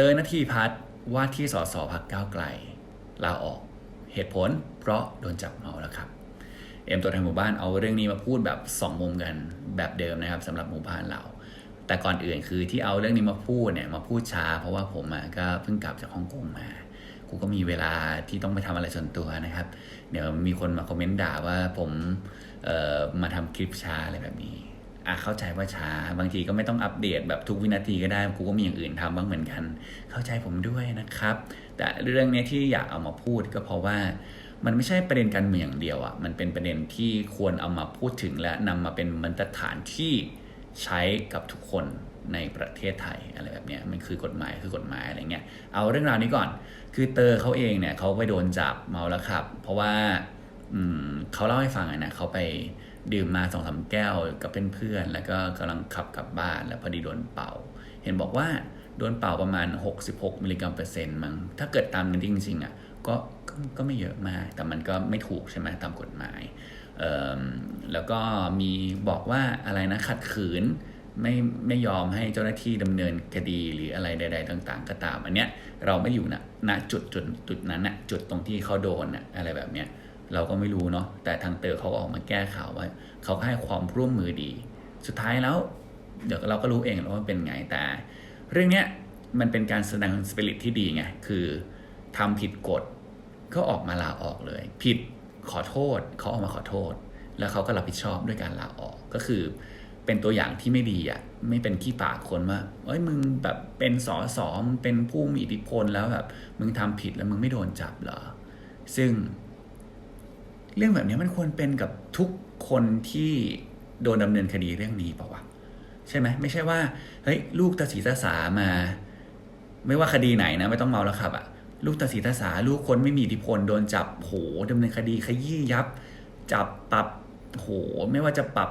เตอร์นาทีพัฒน์ว่าที่สสพักก้าวไกลลาออกเหตุผล เพราะโดนจับเมาแล้วครับเอ็มตัวแทนหมู่บ้านเอาเรื่องนี้มาพูดแบบสองมุมกันแบบเดิมนะครับสำหรับหมู่บ้านเรา แต่ก่อนอื่นคือที่เอาเรื่องนี้มาพูดเนี่ยมาพูดช้า เพราะว่าผมก็เพิ่งกลับจากฮ่องกงมากูก็มีเวลาที่ต้องไปทำอะไรส่วนตัวนะครับ เดี๋ยวมีคนมาคอมเมนต์ด่าว่าผมเอ่อมาทำคลิปช้าอะไรแบบนี้ อะเข้าใจว่าช้า บางทีก็ไม่ต้องอัปเดตแบบทุกวินาทีก็ได้กูก็มีอย่างอื่นทำบ้างเหมือนกัน เข้าใจผมด้วยนะครับ แต่เรื่องนี้ที่อยากเอามาพูดก็เพราะว่ามันไม่ใช่ประเด็นการเมืองอย่างเดียวอะ่ะมันเป็นประเด็นที่ควรเอามาพูดถึงและนำมาเป็นบรรทัดฐานที่ใช้กับทุกคนในประเทศไทยอะไรแบบนี้มันคือกฎหมายคือกฎหมายอะไรเงี้ยเอาเรื่องราวนี้ก่อน คือเตอร์เขาเองเนี่ยเขาไปโดนจับเมาแล้วขับ เพราะว่าอืมเขาเล่าให้ฟังอะนะเขาไป ดื่มมาสองสามแก้วกับเพื่อนๆแล้วก็กำลังขับกลับบ้าน แล้วพอดีโดนเป่า เห็นบอกว่าโดนเป่าประมาณ 66 มิลลิกรัมเปอร์เซ็นต์มั้งถ้าเกิดตามนั้นจริงๆอะก็ก็ก็ไม่เยอะมาก แต่มันก็ไม่ถูกใช่ไหมตามกฎหมายแล้วก็มีบอกว่าอะไรนะขัดขืนไม่ไม่ยอมให้เจ้าหน้าที่ดำเนินคดีหรืออะไรใด ๆ ต่าง ๆ ก็ตาม อันเนี้ยเราไม่อยู่นะณจุดจุดจุดนั้นนะจุดตรงที่เขาโดนนะอะไรแบบเนี้ย เราก็ไม่รู้เนาะแต่ทางเตอร์เขาออกมาแก้ข่าวว่าเขาก็ให้ความร่วมมือดี สุดท้ายแล้ว เดี๋ยวเราก็รู้เองแล้วว่าเป็นไงแต่ เรื่องเนี้ยมันเป็นการแสดงสปิริตที่ดีไงคือทำผิดกฎก็ออกมาลาออกเลย ผิดขอโทษเขาออกมาขอโทษ แล้วเขาก็รับผิดชอบด้วยการลาออกก็คือเป็นตัวอย่างที่ไม่ดีอะไม่เป็นขี้ปากคนว่าเอ้ยมึงแบบเป็นสอสอมเป็นผู้มีอิทธิพลแล้วแบบมึงทำผิดแล้วมึงไม่โดนจับเหรอ ซึ่ง เรื่องแบบนี้มันควรเป็นกับทุกคนที่โดนดำเนินคดีเรื่องนี้เปล่าวะใช่ไหมไม่ใช่ว่าเฮ้ยลูกตาสีตาสามา ไม่ว่าคดีไหนนะ ไม่ต้องเมาแล้วครับอะลูกตาสีตาสาลูกคนไม่มีอิทธิพลโดนจับโหดำเนินคดีขยี้ยับ จับปรับโหไม่ว่าจะปรับ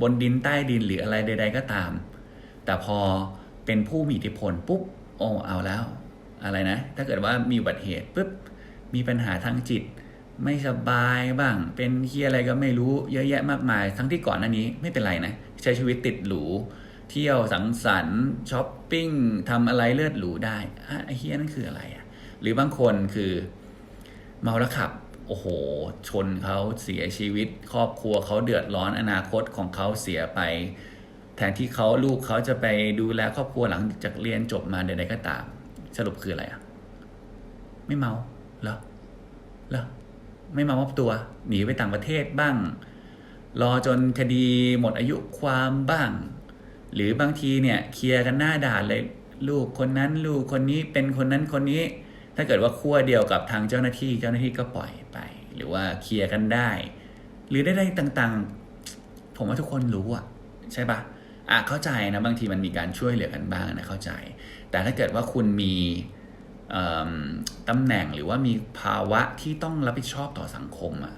บนดินใต้ดินหรืออะไรใด ๆ ก็ตาม แต่พอเป็นผู้มีอิทธิพลปุ๊บโอ้เอาแล้ว อะไรนะ ถ้าเกิดว่ามีอุบัติเหตุปุ๊บมีปัญหาทางจิต ไม่สบายบ้าง เป็นเฮียอะไรก็ไม่รู้เยอะแยะมากมาย ทั้งที่ก่อนหน้านี้ไม่เป็นไรนะ ใช้ชีวิตติดหรู เที่ยวสังสรรค์ช้อปปิ้งทำอะไรเลือดหรูได้อะไอ้เฮียนั่นคืออะไรอะหรือบางคนคือเมาแล้วขับ โอ้โห ชนเขาเสียชีวิต ครอบครัวเขาเดือดร้อนอนาคตของเขาเสียไป แทนที่เขาลูกเขาจะไปดูแลครอบครัวหลังจากเรียนจบมาใดๆก็ตาม สรุปคืออะไรอะไม่เมาเหรอเหรอ ไม่มามอบตัว หนีไปต่างประเทศบ้าง รอจนคดีหมดอายุความบ้าง หรือบางทีเนี่ยเคลียร์กันหน้าด่านเลยลูกคนนั้นลูกคนนี้เป็นคนนั้นคนนี้ ถ้าเกิดว่าขั้วเดียวกับทางเจ้าหน้าที่เจ้าหน้าที่ก็ปล่อยไป หรือว่าเคลียร์กันได้ หรือได้ไดต่างๆ ผมว่าทุกคนรู้อะใช่ปะอะเข้าใจนะบางทีมันมีการช่วยเหลือกันบ้างนะเข้าใจ แต่ถ้าเกิดว่าคุณมี ตำแหน่งหรือว่ามีภาวะที่ต้องรับผิดชอบต่อสังคมอะ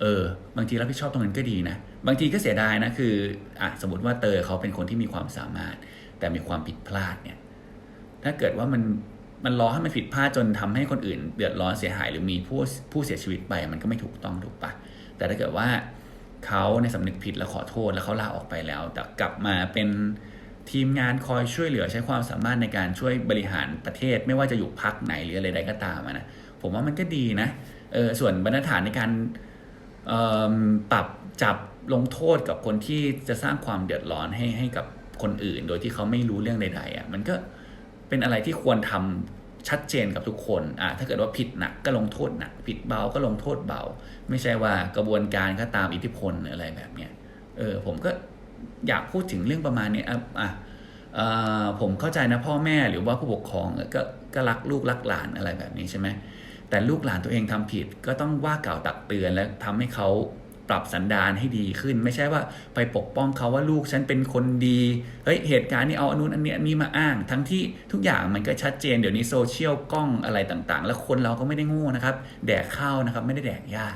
เออบางทีรับผิดชอบตรงนั้นก็ดีนะ บางทีก็เสียดายนะคืออะสมมติว่าเตอเขาเป็นคนที่มีความสามารถ แต่มีความผิดพลาดเนี่ยถ้าเกิดว่ามันมันรอให้มันผิดพลาดจนทำให้คนอื่นเดือดร้อนเสียหาย หรือมีผู้ผู้เสียชีวิตไป มันก็ไม่ถูกต้องถูกปะแต่ถ้าเกิดว่าเขาในสำนึกผิดแล้วขอโทษแล้วเขาลาออกไปแล้ว แต่กลับมาเป็น ทีมงานคอยช่วยเหลือใช้ความสามารถในการช่วยบริหารประเทศ ไม่ว่าจะอยู่พักไหนหรืออะไรใดก็ตามนะผมว่ามันก็ดีนะเออส่วนบรรทัดฐานในการปรับจับลงโทษกับคนที่จะสร้างความเดือดร้อนให้ให้กับคนอื่น โดยที่เขาไม่รู้เรื่องใดๆอะมันก็เป็นอะไรที่ควรทำชัดเจนกับทุกคนอะถ้าเกิดว่าผิดหนักก็ลงโทษหนักผิดเบาก็ลงโทษเบา ไม่ใช่ว่ากระบวนการก็ตามอิทธิพลอะไรแบบเนี้ยเออผมก็ อยากพูดถึงเรื่องประมาณนี้อะอะผมเข้าใจนะพ่อแม่หรือว่าผู้ปกครองก็ก็รักลูกรักหลานอะไรแบบนี้ใช่ไหมแต่ลูกหลานตัวเองทำผิดก็ต้องว่ากล่าวตักเตือนและทำให้เขาปรับสันดานให้ดีขึ้น ไม่ใช่ว่าไปปกป้องเขาว่าลูกฉันเป็นคนดีเฮ้ยเหตุการณ์นี้เอาอนนู้นอันนี้อันนี้มาอ้าง ทั้งที่ทุกอย่างมันก็ชัดเจนเดี๋ยวนี้โซเชียลกล้องอะไรต่างๆ แล้วคนเราก็ไม่ได้ง่นะครับ แดกข้าวนะครับไม่ได้แดกหญ้า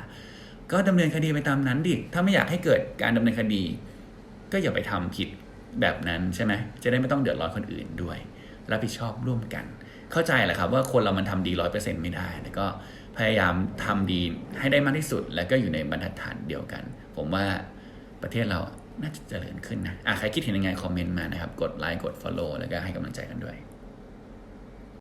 ก็ดำเนินคดีไปตามนั้นดิถ้าไม่อยากให้เกิดการดำเนินคดี ก็อย่าไปทำผิดแบบนั้นใช่ไหมจะได้ไม่ต้องเดือดร้อนคนอื่นด้วยรับผิดชอบร่วมกัน เข้าใจแหละครับว่าคนเรามันทำดีร้อยเปอร์เซ็นต์ไม่ได้แต่ก็พยายามทำดีให้ได้มากที่สุด แล้วก็อยู่ในบรรทัดฐานเดียวกัน ผมว่าประเทศเราน่าจะเจริญขึ้นนะอะใครคิดเห็นยังไงคอมเมนต์มานะครับ กดไลค์กด Follow แล้วก็ให้กำลังใจกันด้วย